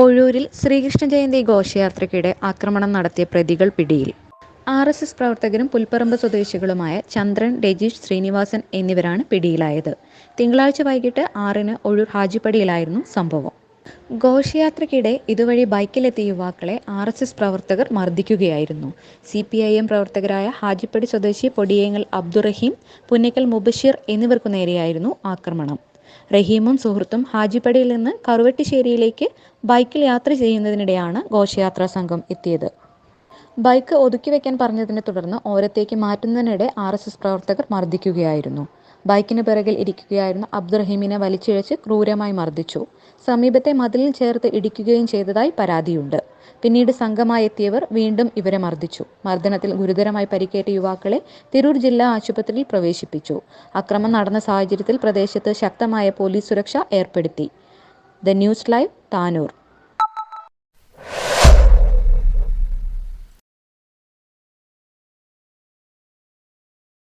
ഒഴൂരിൽ ശ്രീകൃഷ്ണ ജയന്തി ഘോഷയാത്രയ്ക്കിടെ ആക്രമണം നടത്തിയ പ്രതികൾ പിടിയിൽ. ആർ എസ് എസ് പ്രവർത്തകരും പുൽപ്പറമ്പ് സ്വദേശികളുമായ ചന്ദ്രൻ രജീഷ് ശ്രീനിവാസൻ എന്നിവരാണ് പിടിയിലായത്. തിങ്കളാഴ്ച വൈകിട്ട് ആറിന് ഒഴൂർ ഹാജിപ്പടിയിലായിരുന്നു സംഭവം. ഘോഷയാത്രയ്ക്കിടെ ഇതുവഴി ബൈക്കിലെത്തിയ യുവാക്കളെ ആർ എസ് എസ് പ്രവർത്തകർ മർദ്ദിക്കുകയായിരുന്നു. സി പി ഐ എം പ്രവർത്തകരായ ഹാജിപ്പടി സ്വദേശി പൊടിയേങ്ങൽ അബ്ദുറഹീം പുന്നക്കൽ മുബഷീർ എന്നിവർക്കു നേരെയായിരുന്നു ആക്രമണം. റഹീമും സുഹൃത്തും ഹാജിപ്പടിയിൽ നിന്ന് കറുവട്ടിശ്ശേരിയിലേക്ക് ബൈക്കിൽ യാത്ര ചെയ്യുന്നതിനിടെയാണ് ഘോഷയാത്രാ സംഘം എത്തിയത്. ബൈക്ക് ഒതുക്കി വെക്കാൻ പറഞ്ഞതിനെ തുടർന്ന് ഓരത്തേക്ക് മാറ്റുന്നതിനിടെ ആർ എസ് എസ് പ്രവർത്തകർ മർദ്ദിക്കുകയായിരുന്നു. ബൈക്കിന് പിറകിൽ ഇരിക്കുകയായിരുന്ന അബ്ദുറഹീമിനെ വലിച്ചിഴച്ച് ക്രൂരമായി മർദ്ദിച്ചു. സമീപത്തെ മതിലിൽ ചേർത്ത് ഇടിക്കുകയും ചെയ്തതായി പരാതിയുണ്ട്. പിന്നീട് സംഘമായി എത്തിയവർ വീണ്ടും ഇവരെ മർദ്ദിച്ചു. മർദ്ദനത്തിൽ ഗുരുതരമായി പരിക്കേറ്റ യുവാക്കളെ തിരൂർ ജില്ലാ ആശുപത്രിയിൽ പ്രവേശിപ്പിച്ചു. അക്രമം നടന്ന സാഹചര്യത്തിൽ പ്രദേശത്ത് ശക്തമായ പോലീസ് സുരക്ഷ ഏർപ്പെടുത്തി. The news live Tanur.